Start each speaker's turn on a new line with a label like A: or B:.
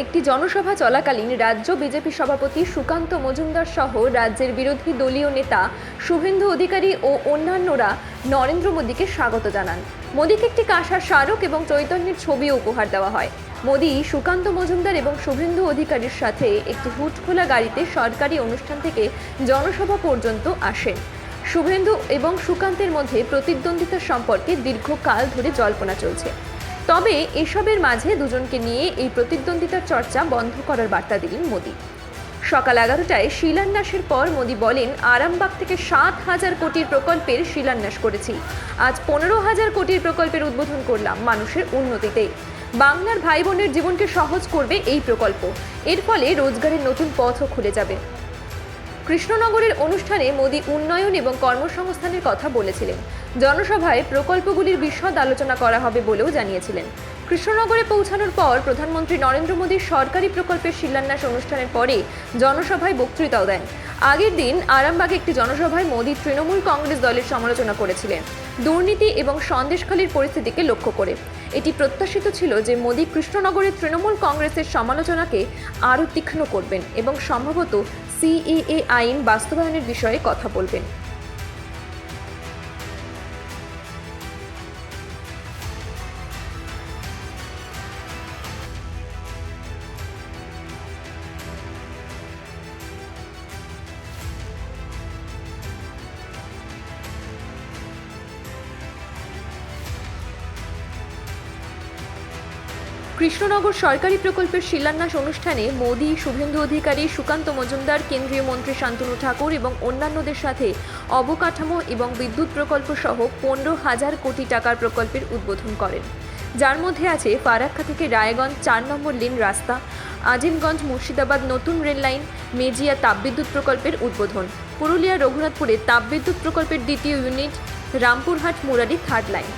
A: একটি জনসভা চলাকালীন রাজ্য বিজেপি সভাপতি সুকান্ত মজুমদার সহ রাজ্যের বিরোধী দলীয় নেতা শুভেন্দু অধিকারী ও অন্যান্যরা নরেন্দ্র মোদীকে স্বাগত জানান। মোদীকে একটি কাঁসার স্মারক এবং চৈতন্যের ছবিও উপহার দেওয়া হয়। মোদী, সুকান্ত মজুমদার এবং শুভেন্দু অধিকারীর সাথে একটি হুটখোলা গাড়িতে সরকারি অনুষ্ঠান থেকে জনসভা পর্যন্ত আসেন। শুভেন্দু এবং সুকান্তের মধ্যে প্রতিদ্বন্দ্বিতার সম্পর্কে দীর্ঘকাল ধরে জল্পনা চলছে। তবে এসবের মাঝে দুজনকে নিয়ে এই প্রতিদ্বন্দ্বিতার চর্চা বন্ধ করার বার্তা দিলেন মোদী। সকাল এগারোটায় শিলান্যাসের পর মোদী বলেন, আরামবাগ থেকে সাত হাজার কোটির প্রকল্পের শিলান্যাস করেছি। আজ পনেরো হাজার কোটির প্রকল্পের উদ্বোধন করলাম মানুষের উন্নতিতে। বাংলার ভাই বোনের জীবনকে সহজ করবে এই প্রকল্প। এর ফলে রোজগারের নতুন পথও খুলে যাবে। কৃষ্ণনগরের অনুষ্ঠানে মোদী উন্নয়ন এবং কর্মসংস্থানের কথা বলেছিলেন। জনসভায় প্রকল্পগুলির বিশদ আলোচনা করা হবে বলেও জানিয়েছিলেন। কৃষ্ণনগরে পৌঁছানোর পর প্রধানমন্ত্রী নরেন্দ্র মোদীর সরকারি প্রকল্পের শিলান্যাস অনুষ্ঠানের পরে জনসভায় বক্তৃতাও দেন। আগের দিন আরামবাগে একটি জনসভায় মোদী তৃণমূল কংগ্রেস দলের সমালোচনা করেছিলেন। দুর্নীতি এবং সন্দেশখালীর পরিস্থিতিকে লক্ষ্য করে। এটি প্রত্যাশিত ছিল যে মোদী কৃষ্ণনগরের তৃণমূল কংগ্রেসের সমালোচনাকে আরও তীক্ষ্ণ করবেন এবং সম্ভবত সিএএ আইন বাস্তবায়নের বিষয়ে কথা বলবেন। কৃষ্ণনগর সরকারি প্রকল্পের শিলান্যাস অনুষ্ঠানে মোদী, শুভেন্দু অধিকারী, সুকান্ত মজুমদার, কেন্দ্রীয় মন্ত্রী শান্তনু ঠাকুর এবং অন্যান্যদের সাথে অবকাঠামো এবং বিদ্যুৎ প্রকল্প সহ পনেরো হাজার কোটি টাকার প্রকল্পের উদ্বোধন করেন। যার মধ্যে আছে ফারাক্কা থেকে রায়গঞ্জ চার নম্বর লেন রাস্তা, আজিমগঞ্জ মুর্শিদাবাদ নতুন রেল লাইন, মেজিয়া তাপবিদ্যুৎ প্রকল্পের উদ্বোধন, পুরুলিয়া রঘুনাথপুরে তাপবিদ্যুৎ প্রকল্পের দ্বিতীয় unit, Rampurhat Murari third line.